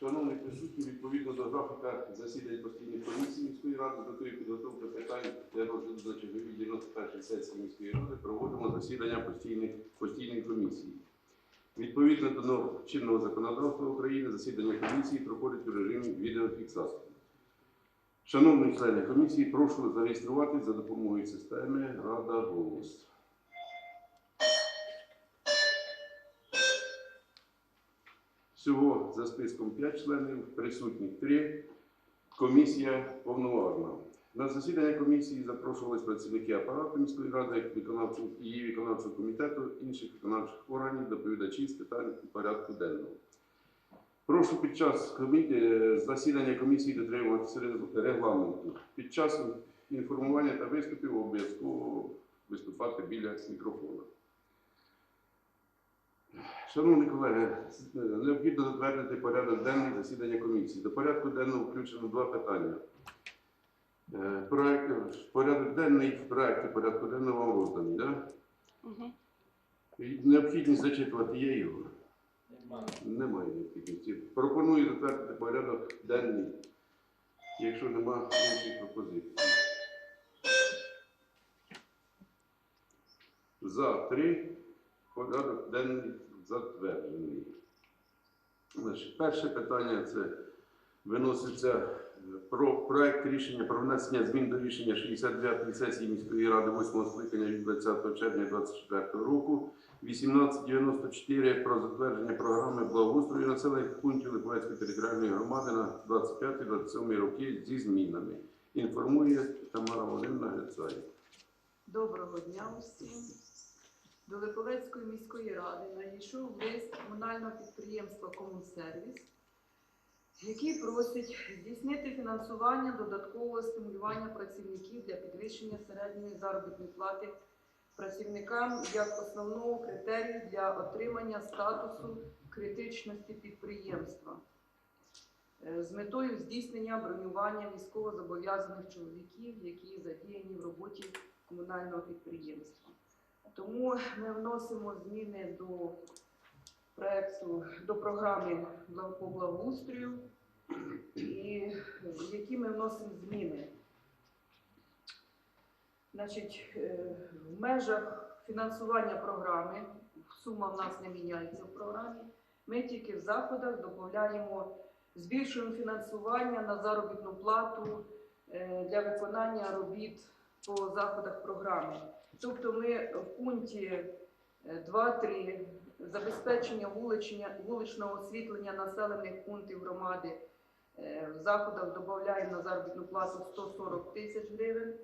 Шановні присутні, відповідно до графіка засідань постійних комісій міської ради, з метою підготовки питань для розгляду на черговій 91 сесії міської ради проводимо засідання постійних, постійних комісій. Відповідно до норм чинного законодавства України, засідання комісії проходить у режимі відеофіксації. Шановні члени комісії, прошу зареєструватись за допомогою системи Рада голос. Всього за списком 5 членів, присутніх 3. Комісія повноважна. На засідання комісії запрошувались працівники апарату міської ради, виконавчого її виконавчого комітету, інших виконавчих органів, доповідачі з питань порядку денного. Прошу під час комі- е, засідання комісії дотримуватися регламенту. Під час інформування та виступів обов'язково виступати біля мікрофона. Шановні колеги, е, необхідно затвердити порядок денний засідання комісії. До порядку денного включено два питання. Е, Проект, порядок денний в проекті порядку денного вам розданий, так? Мгм. Необхідність зачитувати є його? Немає необхідності. Пропоную затвердити порядок денний, якщо нема інших пропозицій. За три порядок денний затверджений. Значить, перше питання це виноситься е, про проект рішення про внесення змін до рішення 69-ї сесії міської ради 8 скликання від 20 червня 2024 року 1894 про затвердження програми благоустрою населених пунктів Липовецької територіальної громади на 25-27 роки зі змінами. Інформує Тамара Володимирівна Грицай. Доброго дня усім. До Липовецької міської ради надійшов лист комунального підприємства Комунсервіс, який просить здійснити фінансування додаткового стимулювання працівників для підвищення середньої заробітної плати працівникам як основного критерію для отримання статусу критичності підприємства е, з метою здійснення бронювання військовозобов'язаних чоловіків, які задіяні в роботі комунального підприємства. Тому ми вносимо зміни до проекту до програми по благоустрою, і в які ми вносимо зміни. Значить, е, в межах фінансування програми, сума в нас не міняється в програмі, ми тільки в заходах додаємо, збільшуємо фінансування на заробітну плату е, для виконання робіт по заходах програми. Тобто ми в пункті е, 2.3 забезпечення вуличного освітлення населених пунктів громади е, в заходах додаємо на заробітну плату 140 тисяч гривень.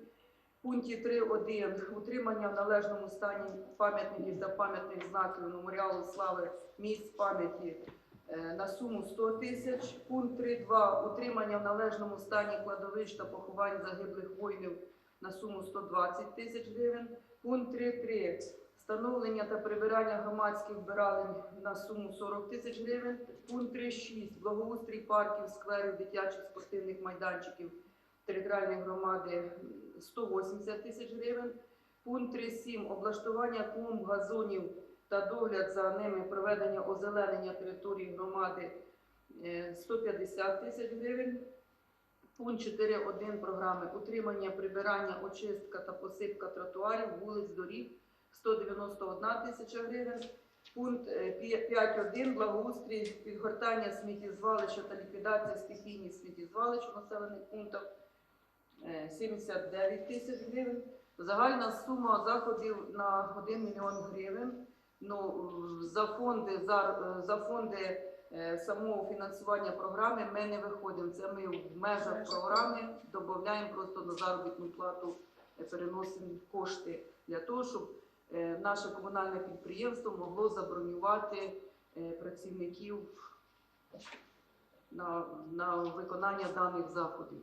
В пункті 3.1 утримання в належному стані пам'ятників та пам'ятних знаків меморіалу слави місць пам'яті е, на суму 100 тисяч. Пункт 3.2 утримання в належному стані кладовищ та поховань загиблих воїнів на суму 120 тисяч гривень. Пункт 3.3 встановлення та прибирання громадських вбиралень на суму 40 тисяч гривень. Пункт 3.6 благоустрій парків, скверів, дитячих спортивних майданчиків територіальної громади 180 тисяч гривень. Пункт 3.7 облаштування клумб, газонів та догляд за ними, проведення озеленення території громади е, 150 тисяч гривень. Пункт 4.1 програми утримання, прибирання, очистка та посипка тротуарів, вулиць, доріг 191 тисяча гривень. Пункт е, 5.1 благоустрій, підгортання сміттєзвалища та ліквідація стихійних сміттєзвалищ у населених пунктах е, 79 тисяч гривень. Загальна сума заходів на 1 мільйон гривень. Ну, за фонди, за, за фонди е, самого фінансування програми ми не виходимо. Це ми в межах програми додаємо просто на заробітну плату, е, переносимо кошти для того, щоб е, наше комунальне підприємство могло забронювати е, працівників на, на виконання даних заходів.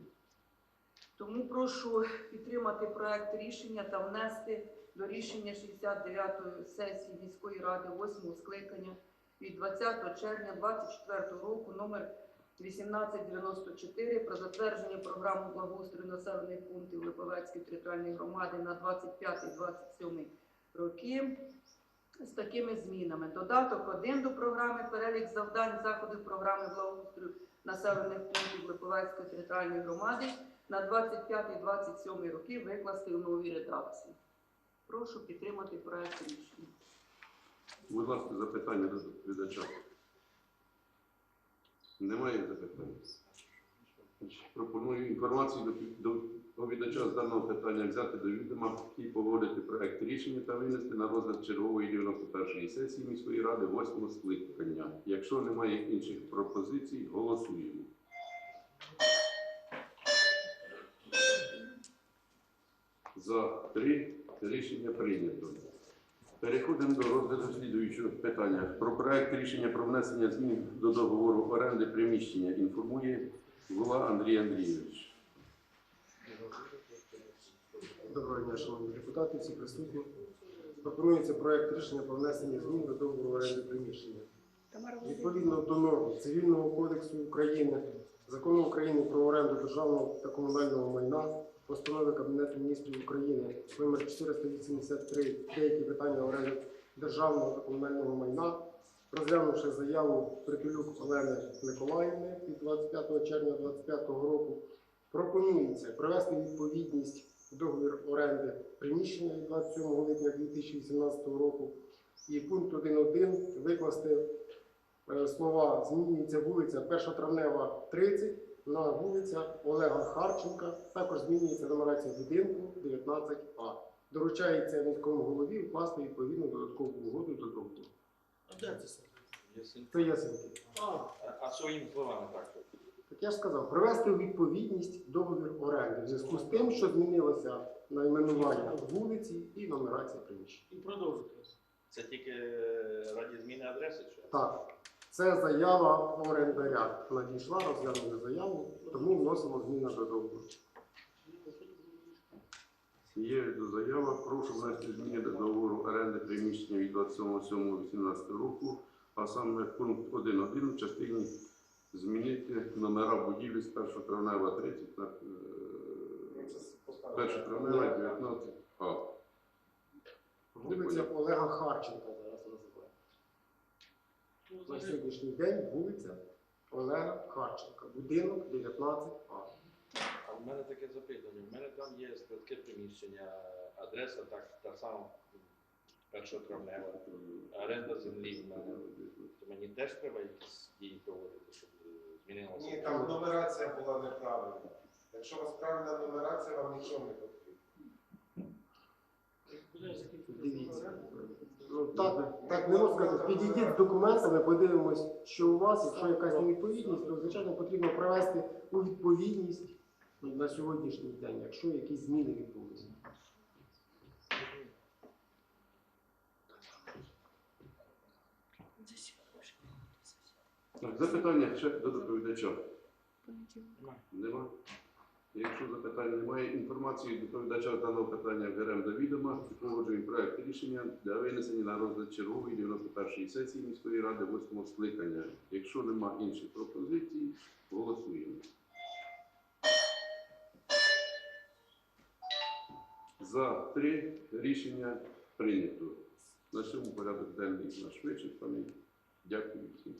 Тому прошу підтримати проект рішення та внести до рішення 69-ї сесії міської ради 8 скликання від 20 червня 2024 року номер 1894 про затвердження програми благоустрою населених пунктів Липовецької територіальної громади на 25-27 роки з такими змінами. Додаток 1 до програми, перелік завдань заходів програми благоустрою населених пунктів Липовецької територіальної громади на 25-27 роки викласти у новій редакції. Прошу підтримати проект рішення. Будь ласка, запитання до доповідача. Немає запитань? Пропоную інформацію до доповідача з даного питання взяти до відома і погодити проект рішення та винести на розгляд чергової 91-ї сесії міської ради 8 скликання. Якщо немає інших пропозицій, голосуємо. За три рішення прийнято. Переходимо до розгляду слідуючого питання. Про проект рішення про внесення змін до договору оренди приміщення інформує Гула Андрій Андрійович. Доброго дня, шановні депутати, всі присутні. Пропонується проект рішення про внесення змін до договору оренди приміщення. Відповідно до норм Цивільного кодексу України, Закону України про оренду державного та комунального майна, постанови Кабінету міністрів України номер 483 деякі питання оренди державного та комунального майна, розглянувши заяву Притулюк Олени Миколаївни від 25 червня 2025 року, пропонується привести у відповідність договір оренди приміщення від 27 липня 2018 року і пункт 1.1 викласти е, слова змінюється вулиця 1 травнева 30 на вулиця Олега Харченка. Також змінюється нумерація будинку 19А. Доручається міському голові вкласти відповідну додаткову угоду до договору. А де це все? Це ясенки. А, А своїми словами так. Так я ж сказав, привести у відповідність договір оренди в зв'язку з тим, що змінилося найменування вулиці і нумерація приміщення. і продовжуйте. Це тільки е, раді зміни адреси? Чи? Так, це заява орендаря. Надійшла, розглянули заяву, тому вносимо зміни до договору. Є заява. Прошу внести зміни до договору оренди приміщення від 27.07.18 року, а саме пункт 1.1 в частині змінити номера будівлі з 1 травнева 30 на е, 1 травнева 19А. Вулиця Олега Харченка. На сьогоднішній день вулиця Олега Харченка, будинок 19А. А в мене таке запитання. В мене там є складське приміщення, адреса так, та сама перша травнева, оренда землі в мене. То мені теж треба якісь дії проводити, щоб змінилося. Ні, там нумерація була неправильна. Якщо у вас правильна нумерація, вам нічого не потрібно. Дивіться. Не можна сказати. Підійдіть з документами, подивимось, що у вас. Якщо якась невідповідність, то звичайно потрібно привести у відповідність на сьогоднішній день, якщо якісь зміни відбулися. Запитання ще до доповідача. Нема. Якщо запитань немає, інформацію доповідача даного питання беремо до відома і погоджуємо проект рішення для винесення на розгляд чергової 91-ї сесії міської ради 8 скликання. Якщо нема інших пропозицій, голосуємо. За три рішення прийнято. На цьому порядок денний наш вичерпаний. Дякую всім.